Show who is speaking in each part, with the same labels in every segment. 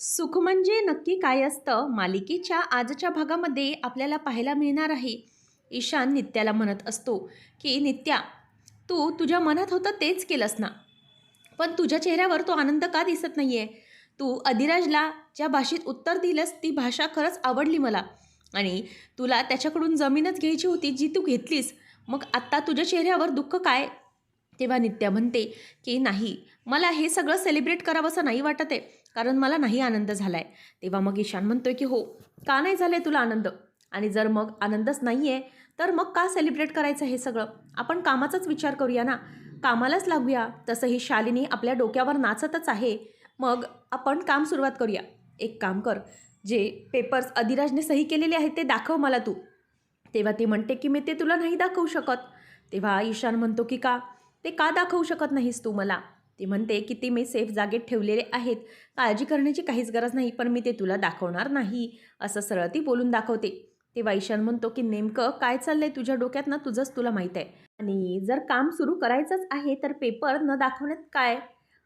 Speaker 1: सुख म्हणजे नक्की काय असतं? मालिकेच्या आजच्या भागामध्ये आपल्याला पाहायला मिळणार आहे. ईशान नित्याला म्हणत असतो की नित्या तू तुझ्या मनात होतं तेच केलंस ना? पण तुझ्या चेहऱ्यावर तो आनंद का दिसत नाही आहे तू अधिराजला ज्या भाषेत उत्तर दिलंस ती भाषा खरंच आवडली मला. आणि तुला त्याच्याकडून जमीनच घ्यायची होती जी तू घेतलीस. मग आत्ता तुझ्या चेहऱ्यावर दुःख काय? तेव्हा नित्या म्हणते की नाही मला हे सगळं सेलिब्रेट करावंसं नाही वाटत आहे. कारण मला नाही आनंद झाला आहे तेव्हा मग ईशान म्हणतोय की हो का नाही झालं आहे तुला आनंद? आणि जर मग आनंदच नाही आहे तर मग का सेलिब्रेट करायचं हे सगळं? आपण कामाचाच विचार करूया ना? कामालाच लागूया तसंही शालिनी आपल्या डोक्यावर नाचतच आहे. मग आपण काम सुरुवात करूया. एक काम कर जे पेपर्स अधिराजने सही केलेले आहेत ते दाखव मला तू. तेव्हा ती म्हणते की मी ते तुला नाही दाखवू शकत. तेव्हा ईशान म्हणतो की का? ते का दाखवू शकत नाहीस तू मला? ती म्हणते की ते मी सेफ जागेत ठेवलेले आहेत. काळजी करण्याची काहीच गरज नाही पण मी ते तुला दाखवणार नाही. असं सरळ ती बोलून दाखवते. तेव्हा ईशान म्हणतो की नेमकं काय चाललंय तुझ्या डोक्यात ना? तुझंच तुला माहीत आहे. आणि जर काम सुरू करायचंच आहे तर पेपर न दाखवण्यात काय?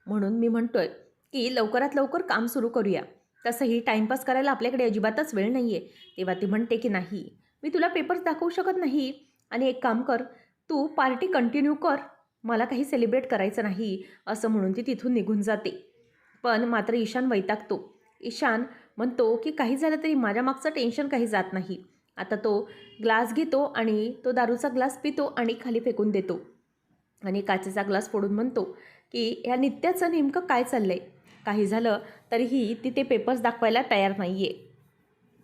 Speaker 1: म्हणून मी म्हणतोय की लवकरात लवकर काम सुरू करूया. तसंही टाईमपास करायला आपल्याकडे अजिबातच वेळ नाही आहे तेव्हा ती म्हणते की नाही. मी तुला पेपर्स दाखवू शकत नाही. आणि एक काम कर. तू पार्टी कंटिन्यू कर. मला काही सेलिब्रेट करायचं नाही असं म्हणून ती तिथून निघून जाते. पण मात्र ईशान वैतागतो. ईशान म्हणतो की काही झालं तरी माझ्या मागचं टेन्शन काही जात नाही. आता तो ग्लास घेतो आणि तो दारूचा ग्लास पितो आणि खाली फेकून देतो. आणि काचेचा ग्लास फोडून म्हणतो की ह्या नित्याचं नेमकं काय चाललं आहे काही झालं तरीही ती ते पेपर्स दाखवायला तयार नाही आहे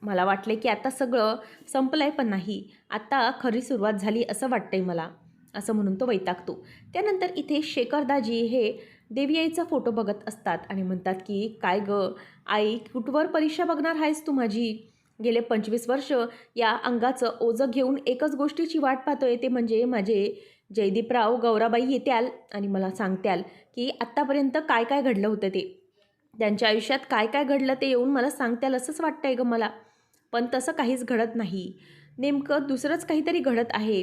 Speaker 1: मला वाटले की आता सगळं संपलं आहे पण नाही. आता खरी सुरुवात झाली असं वाटतंय मला. असं म्हणून तो वैतागतो. त्यानंतर इथे शेखरदाजी हे देवी आईचा फोटो बघत असतात आणि म्हणतात की काय ग आई कुठवर परीक्षा बघणार आहेस तू माझी? गेले पंचवीस वर्ष या अंगाचं ओझं घेऊन एकच गोष्टीची वाट पाहतोय ते म्हणजे माझे जयदीपराव गौराबाई येत्याल आणि मला सांगत्याल की आत्तापर्यंत काय काय घडलं होतं ते. त्यांच्या आयुष्यात काय काय घडलं ते येऊन मला सांगत्याल असंच वाटतंय गं मला. पण तसं काहीच घडत नाही. नेमकं दुसरंच काहीतरी घडत आहे.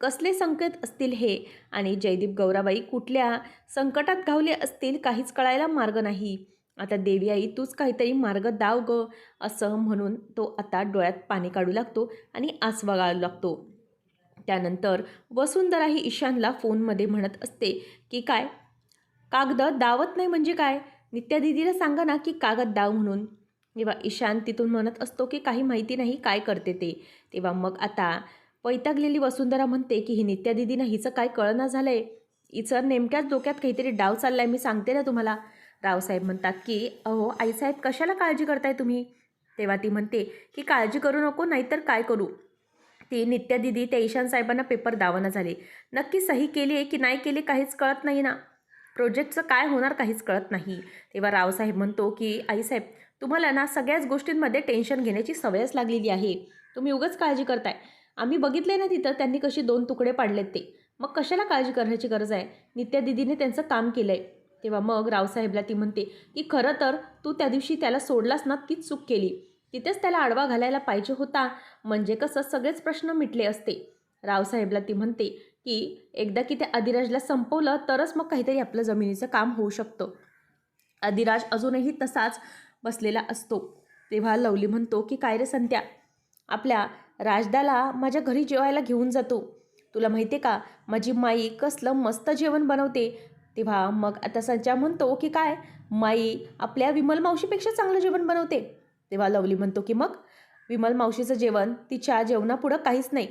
Speaker 1: कसले संकेत असतील हे? आणि जयदीप गौराबाई कुठल्या संकटात घावले असतील काहीच कळायला मार्ग नाही. आता देवी आई तूच काहीतरी मार्ग दाव ग असं म्हणून तो आता डोळ्यात पाणी काढू लागतो आणि आसवा गाळू लागतो. त्यानंतर वसुंधरा ही ईशानला फोनमध्ये म्हणत असते की काय? कागद दावत नाही म्हणजे काय? नित्या दिदीला सांगा ना की कागद दाव म्हणून. तेव्हा ईशान तिथून म्हणत असतो की काही माहिती नाही काय करते ते? तेव्हा मग आता वैतागलेली वसुंधरा म्हणते की ही नित्या दिदीनं हिचं काय कळना झालं आहे हिचं नेमक्याच डोक्यात काहीतरी डाव चालला आहे मी सांगते ना तुम्हाला. रावसाहेब म्हणतात की अहो आईसाहेब कशाला काळजी करताय तुम्ही? तेव्हा ती म्हणते की काळजी करू नको नाहीतर काय करू? ती नित्या दिदी त्या ईशान साहेबांना पेपर दावना झाले. नक्की सही केली आहे की नाही केली काहीच कळत नाही ना. प्रोजेक्टचं काय होणार काहीच कळत नाही. तेव्हा रावसाहेब म्हणतो की आईसाहेब तुम्हाला ना सगळ्याच गोष्टींमध्ये टेन्शन घेण्याची सवयच लागलेली आहे. तुम्ही उगाच काळजी करताय. आम्ही बघितले ना तिथं त्यांनी कशी दोन तुकडे पाडलेत ते. मग कशाला काळजी करण्याची गरज आहे? नित्या दिदीने त्यांचं काम केलं आहे तेव्हा मग रावसाहेबला ती म्हणते की खरं तर तू त्या दिवशी त्याला सोडलास ना तीच चूक केली. तिथेच त्याला आडवा घालायला पाहिजे होता. म्हणजे कसं सगळेच प्रश्न मिटले असते. रावसाहेबला ती म्हणते की एकदा की त्या अधिराजला संपवलं तरच मग काहीतरी आपलं जमिनीचं काम होऊ शकतं. अधिराज अजूनही तसाच बसलेला असतो. तेव्हा लवली म्हणतो की काय रे संत्या? आपल्या राजदाला माझ्या घरी जेवायला घेऊन जातो. तुला माहिती आहे का? माझी माई कसलं मस्त जेवण बनवते. तेव्हा मग आता संचा म्हणतो की काय? माई आपल्या विमल मावशीपेक्षा चांगलं जेवण बनवते. तेव्हा लवली म्हणतो की मग? विमल मावशीचं जेवण तिच्या जेवणापुढं काहीच नाही.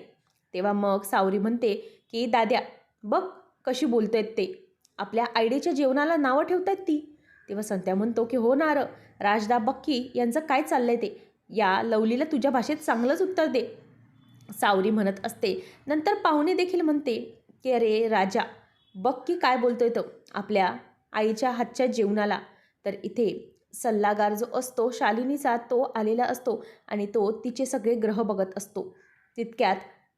Speaker 1: तेव्हा मग सावरी म्हणते की दाद्या बघ कशी बोलतायत ते. आपल्या आयडीच्या जेवणाला नावं ठेवतायत ती. तेव्हा संत्या म्हणतो की हो नार राजदा बक्की यांचं काय चाललंय ते? या लवलीला तुझ्या भाषेत चांगलंच उत्तर दे. सावरी म्हणत असते. नंतर पाहुणे देखील म्हणते की अरे राजा बघ की काय बोलतोय तो आपल्या आईच्या हातच्या जेवणाला. तर इथे सल्लागार जो असतो शालिनीचा तो आलेला असतो आणि तो तिचे सगळे ग्रह बघत असतो. तितक्यात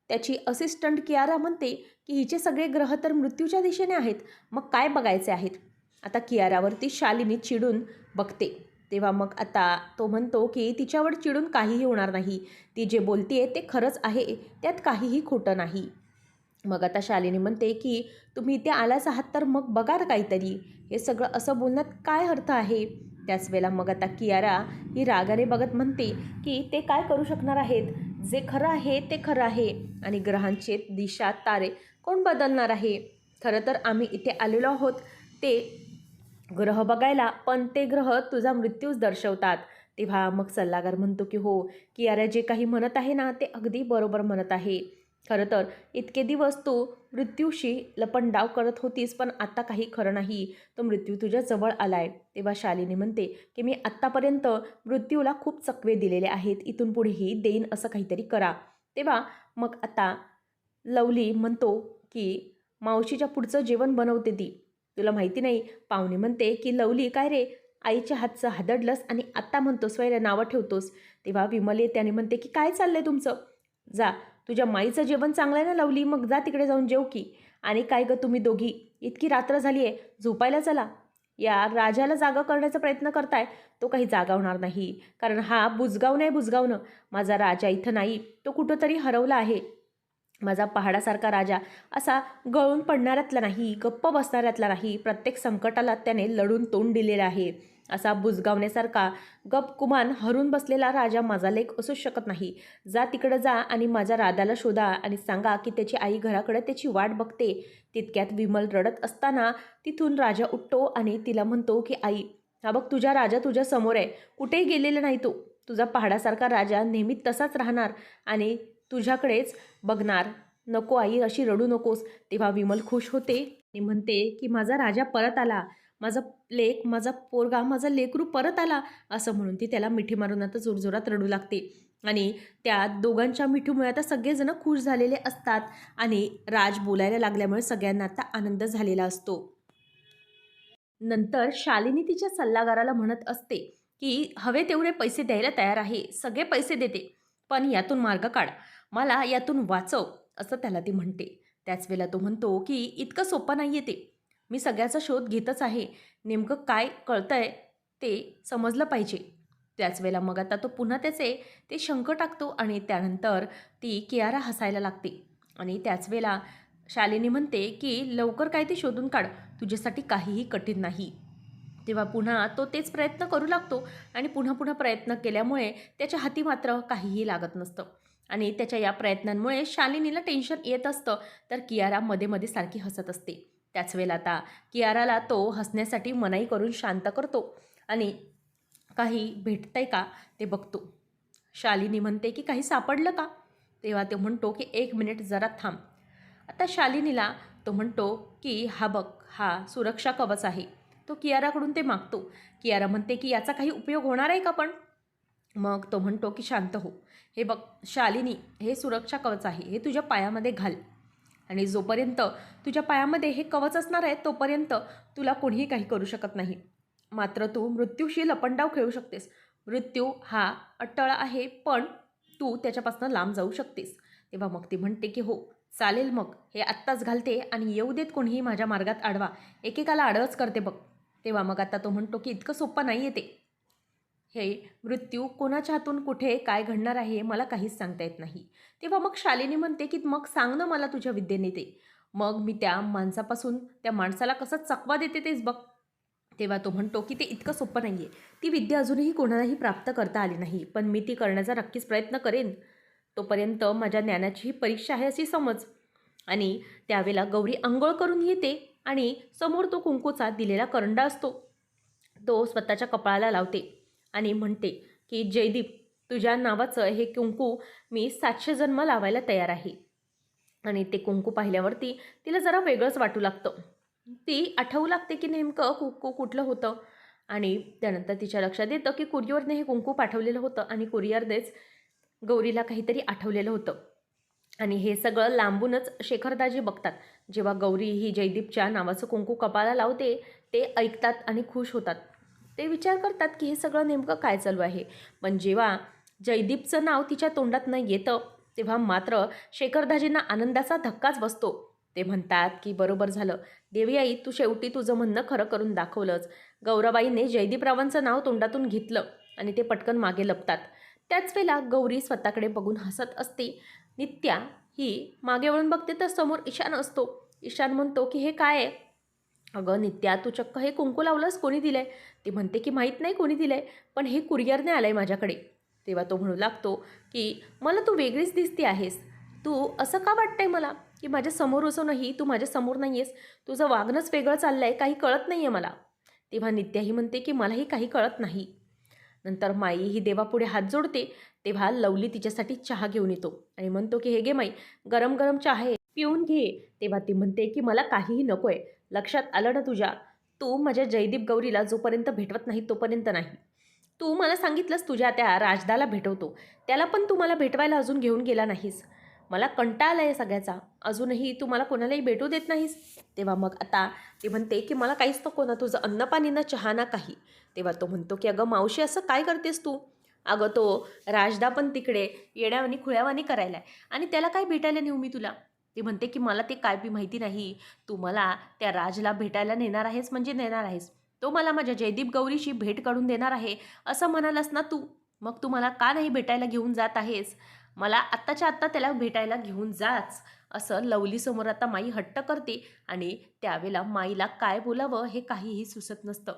Speaker 1: त्याची असिस्टंट कियारा म्हणते की हिचे सगळे ग्रह तर मृत्यूच्या दिशेने आहेत. मग काय बघायचे आहेत? आता कियारावरती शालिनी चिडून बघते. तेव्हा मग आता तो म्हणतो की तिच्यावर चिडून काहीही होणार नाही. ती जे बोलते ते खरंच आहे त्यात काहीही खोटं नाही. मग आता शालिनी म्हणते की तुम्ही इथे आलाच आहात तर मग बघा काहीतरी. हे सगळं असं बोलण्यात काय अर्थ आहे? त्याच वेळेला मग आता कियारा ही रागाने बघत म्हणते की ते काय करू शकणार आहेत? जे खरं आहे ते खरं आहे. आणि ग्रहांचे दिशा तारे कोण बदलणार आहे? खरं तर आम्ही इथे आलेलो आहोत. ते ग्रह बघायला पण ते ग्रह तुझा मृत्यूच दर्शवतात. तेव्हा मग सल्लागार म्हणतो की हो की अरे जे काही म्हणत आहे ना ते अगदी बरोबर म्हणत आहे. खरं तर इतके दिवस तू मृत्यूशी लपंडाव करत होतीस पण आत्ता काही खरं नाही. तो मृत्यू तुझ्या जवळ आलाय. तेव्हा शालिनी म्हणते की मी आत्तापर्यंत मृत्यूला खूप चकवे दिलेले आहेत. इथून पुढेही देईन असं काहीतरी करा. तेव्हा मग आता लवली म्हणतो की मावशीच्या पुढचं जेवण बनवते ती. तुला माहिती नाही पाहुणे म्हणते की लवली काय रे? आईच्या हातचं हादडलंस आणि आत्ता म्हणतोस वैर नावं ठेवतोस. तेव्हा विमल येते आणि म्हणते की काय चाललंय तुमचं? जा तुझ्या माईचं जेवण चांगलं आहे ना लवली? मग जा तिकडे जाऊन जेव की. आणि काय गं तुम्ही दोघी? इतकी रात्र झाली आहे झोपायला चला. या राजाला जागा करण्याचा प्रयत्न करताय तो काही जागा होणार नाही. कारण हा बुजगाव नाही बुजगावनं. माझा राजा इथं नाही तो कुठंतरी हरवला आहे. माझा पहाडासारखा राजा असा गळून पडणाऱ्यातला नाही गप्प बसणाऱ्यातला नाही प्रत्येक संकटाला त्याने लढून तोंड दिलेलं आहे. असा बुजगावण्यासारखा गपकुमान हरून बसलेला राजा माझा लेख असू शकत नाही. जा तिकडं जा आणि माझ्या राधाला शोधा आणि सांगा की त्याची आई घराकडे त्याची वाट बघते. तितक्यात विमल रडत असताना तिथून राजा उठतो आणि तिला म्हणतो की आई हा बघ तुझ्या राजा तुझ्या समोर आहे. कुठेही गेलेला नाही तो. तुझा पहाडासारखा राजा नेहमी तसाच राहणार आणि तुझ्याकडेच बघणार. नको आई अशी रडू नकोस. तेव्हा विमल खुश होते. आणि म्हणते की माझा राजा परत आला. माझा लेक माझा पोरगा माझा लेकरू परत आला. असं म्हणून ती त्याला मिठी मारून आता जोरजोरात रडू लागते. आणि त्या दोघांच्या मिठीमुळे आता सगळेजण खुश झालेले असतात. आणि राज बोलायला लागल्यामुळे सगळ्यांना आता आनंद झालेला असतो. नंतर शालिनी तिच्या सल्लागाराला म्हणत असते की हवे तेवढे पैसे द्यायला तयार आहे. सगळे पैसे देते. पण यातून मार्ग काढ. मला यातून वाचव असं त्याला ती म्हणते. त्याच वेळेला तो म्हणतो की इतकं सोपं नाही आहे ते. मी सगळ्याचा शोध घेतच आहे. नेमकं काय कळतंय ते समजलं पाहिजे. त्याच वेळेला मग आता तो पुन्हा त्याचे ते शंख टाकतो आणि त्यानंतर ती कियारा हसायला लागते. आणि त्याच वेळेला शालिनी म्हणते की लवकर काय ते शोधून काढ. तुझ्यासाठी काहीही कठीण नाही. तेव्हा पुन्हा तो तेच प्रयत्न करू लागतो आणि पुन्हा पुन्हा प्रयत्न केल्यामुळे त्याच्या हाती मात्र काहीही लागत नसतं. आणि त्याच्या या प्रयत्नांमुळे शालिनीला टेन्शन येत असतं. तर कियारा मध्ये मध्ये सारखी हसत असते. त्याच वेळेला आता कियाराला तो हसण्यासाठी मनाई करून शांत करतो आणि काही भेटतंय का ते बघतो. शालिनी म्हणते की काही सापडलं का? तेव्हा ते म्हणतो की एक मिनिट जरा थांब. आता शालिनीला तो म्हणतो की हा बघ हा सुरक्षा कवच आहे. तो कियाराकडून ते मागतो. कियारा म्हणते की याचा काही उपयोग होणार आहे का पण? मग तो म्हणतो की शांत हो. हे बघ शालिनी हे सुरक्षा कवच आहे. हे तुझ्या पायामध्ये घाल. आणि जोपर्यंत तुझ्या पायामध्ये हे कवच असणार आहे तोपर्यंत तुला कोणीही काही करू शकत नाही. मात्र तू मृत्यूशी लपंडाव खेळू शकतेस. मृत्यू हा अट्टळ आहे पण तू त्याच्यापासून लांब जाऊ शकतेस. तेव्हा मग ती म्हणते की हो चालेल मग. हे आत्ताच घालते आणि येऊ देत कोणीही माझ्या मार्गात आडवा. एकेकाला आडवच करते बघ. तेव्हा मग आता तो म्हणतो की इतकं सोपं नाही येते हे मृत्यू कोणाच्या हातून कुठे काय घडणार आहे मला काहीच सांगता येत नाही. तेव्हा मग शालिनी म्हणते की मग सांग ना मला तुझ्या विद्येने ते. मग मी त्या माणसापासून त्या माणसाला कसं चकवा देते तेच बघ. तेव्हा तो म्हणतो की ते इतकं सोपं नाही आहे ती विद्या अजूनही कोणालाही प्राप्त करता आली नाही पण मी ती करण्याचा नक्कीच प्रयत्न करेन. तोपर्यंत माझ्या ज्ञानाची ही परीक्षा आहे अशी समज. आणि त्यावेळेला गौरी आंघोळ करून येते आणि समोर तो कुंकूचा दिलेला करंडा असतो. तो स्वतःच्या कपाळाला लावते. आणि म्हणते की जयदीप तुझ्या नावाचं हे कुंकू मी सातशे जन्म लावायला तयार आहे. आणि ते कुंकू पाहिल्यावरती तिला जरा वेगळंच वाटू लागतं. ती आठवू लागते की नेमकं कुंकू कुठलं होतं आणि त्यानंतर तिच्या लक्षात येतं की कुरिअरने हे कुंकू पाठवलेलं होतं आणि कुरिअरनेच गौरीला काहीतरी आठवलेलं होतं. आणि हे सगळं लांबूनच शेखरदाजी बघतात. जेव्हा गौरी ही जयदीपच्या नावाचं कुंकू कपाळाला लावते ते ऐकतात आणि खुश होतात. ते विचार करतात की हे सगळं नेमकं काय चालू आहे. पण जेव्हा जयदीपचं नाव तिच्या तोंडात न येतं तेव्हा मात्र शेखरदाजींना आनंदाचा धक्काच बसतो. ते म्हणतात की बरोबर झालं. देवी आई तू शेवटी तुझं म्हणणं खरं करून दाखवलंच गौराबाईने जयदीपरावांचं नाव तोंडातून घेतलं आणि ते पटकन मागे लपतात. त्याच वेळेला गौरी स्वतःकडे बघून हसत असते. नित्या ही मागे वळून बघते तर समोर ईशान असतो. ईशान म्हणतो की हे काय आहे? अगं नित्या तू चक्क हे कुंकू लावलंस कोणी दिलं आहे ती म्हणते की माहीत नाही कोणी दिलं आहे पण हे कुरिअरने आहे माझ्याकडे. तेव्हा तो म्हणू लागतो की मला तू वेगळीच दिसती आहेस. तू असं का वाटतंय मला की माझ्यासमोर असूनही तू माझ्यासमोर नाही आहेस तुझं वागणंच वेगळं चाललं आहे काही कळत नाही आहे मला. तेव्हा नित्याही म्हणते की मलाही काही कळत नाही. नंतर माई ही देवापुढे हात जोडते तेव्हा लवली तिच्यासाठी चहा घेऊन येतो आणि म्हणतो की हे घे माई गरम गरम चहा आहे पिऊन घे. तेव्हा ती म्हणते की मला काहीही नको आहे लक्षात आलं ना तुझ्या? तू माझ्या जयदीप गौरीला जोपर्यंत भेटवत नाही तोपर्यंत नाही. तू मला सांगितलंस तुझ्या त्या राजदाला भेटवतो. त्याला पण तू मला भेटवायला अजून घेऊन गेला नाहीस. मला कंटाळा आहे सगळ्याचा. अजूनही तू मला कोणालाही भेटू देत नाहीस. तेव्हा मग आता ती म्हणते की मला काहीच नको ना तुझं अन्नपाणी ना चहा ना काही. तेव्हा तो म्हणतो की अगं मावशी असं काय करतेस तू? अगं तो राजदा पण तिकडे येण्यावानी खुळ्यावानी करायला आहे आणि त्याला काय भेटायला नेऊ मी तुला? ती म्हणते की मला ते काय बी माहिती नाही. तू मला त्या राजला भेटायला नेणार आहेस म्हणजे नेणार आहेस. तो मला माझ्या जयदीप गौरीशी भेट काढून देणार आहे. असं म्हणालास ना तू मग तू मला का नाही भेटायला घेऊन जात आहेस? मला आत्ताच्या आत्ता त्याला भेटायला घेऊन जाच. असं लवलीसमोर आता माई हट्ट करते आणि त्यावेळेला माईला काय बोलावं हे काहीही सुचत नसतं.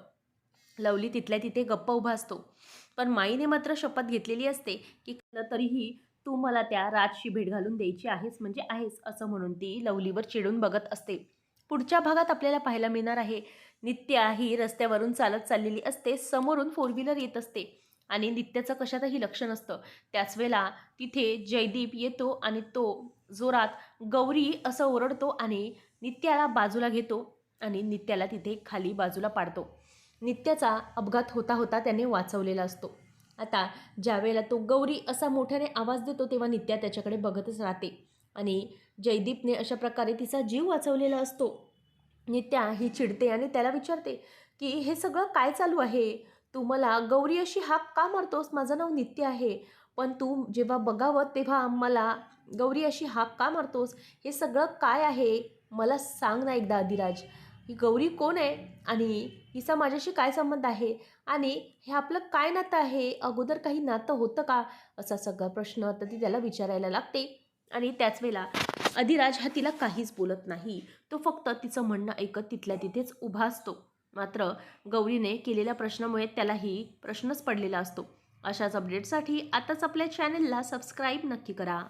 Speaker 1: लवली तिथल्या तिथे गप्प उभा असतो. पण माईने मात्र शपथ घेतलेली असते की तरीही तू मला त्या राजशी भेट घालून द्यायची आहेस म्हणजे आहेस असं म्हणून ती लवलीवर चिडून बघत असते. पुढच्या भागात आपल्याला पाहायला मिळणार आहे. नित्या ही रस्त्यावरून चालत चाललेली असते समोरून फोर व्हीलर येत असते. आणि नित्याचं कशातही लक्ष नसतं. त्याच वेळेला तिथे जयदीप येतो आणि तो जोरात गौरी असं ओरडतो आणि नित्याला बाजूला घेतो आणि नित्याला तिथे खाली बाजूला पाडतो. नित्याचा अपघात होता होता त्याने वाचवलेला असतो. आता ज्यावेळेला तो गौरी असा मोठ्याने आवाज देतो तेव्हा नित्या त्याच्याकडे बघतच राहते. आणि जयदीपने अशा प्रकारे तिचा जीव वाचवलेला असतो. नित्या ही चिडते आणि त्याला विचारते की हे सगळं काय चालू आहे? तू मला गौरी अशी हाक का मारतोस? माझं नाव नित्य आहे. पण तू जेव्हा बघावं तेव्हा मला गौरी अशी हाक का मारतोस? हे सगळं काय आहे? मला सांग ना एकदा आदिराज. ही गौरी कोण आहे? आणि हिचा माझ्याशी काय संबंध आहे? आणि हे आपलं काय नातं आहे? अगोदर काही नातं होतं का? असा सगळा प्रश्न आता ती त्याला विचारायला लागते. आणि त्याच वेळेला अधिराज हा तिला काहीच बोलत नाही. तो फक्त तिचं म्हणणं ऐकत तिथल्या तिथेच उभा असतो. मात्र गौरीने केलेल्या प्रश्नामुळे त्यालाही प्रश्नच पडलेला असतो. अशाच अपडेटसाठी आताच आपल्या चॅनलला सबस्क्राईब नक्की करा.